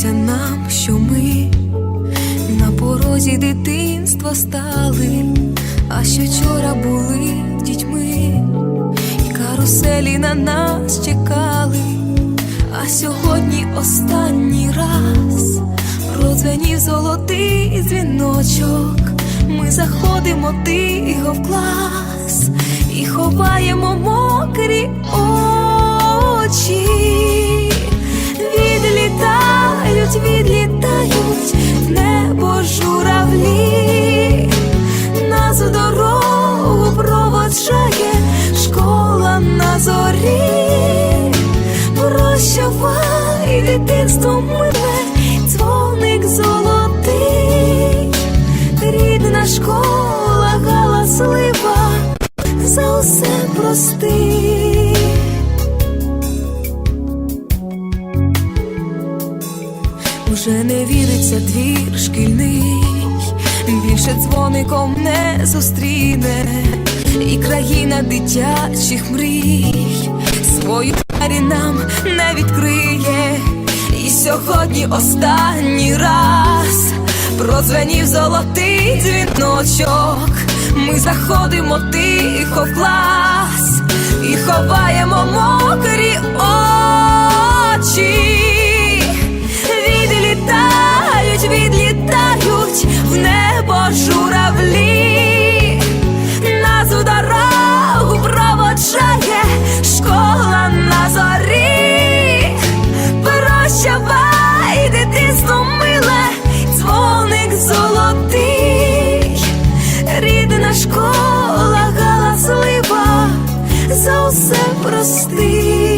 Здається нам, що ми на порозі дитинства стали, а що вчора були дітьми, і каруселі на нас чекали, а сьогодні останній раз продзвенів золотий дзвіночок. Ми заходимо тихо в клас і ховаємо мокрі очі. Відлітають, відлітають в небо журавлі, нас в дорогу проводжає школа на зорі. Прощавай, дитинство миле, дзвоник золотий, рідна школа галаслива, за усе прости. Уже не віриться двір шкільний, більше дзвоником не зустріне, і країна дитячих мрій свою двері нам не відкриє. І сьогодні останній раз продзвенів золотий дзвіночок. Ми заходимо тихо в клас школа галаслива, за усе прости.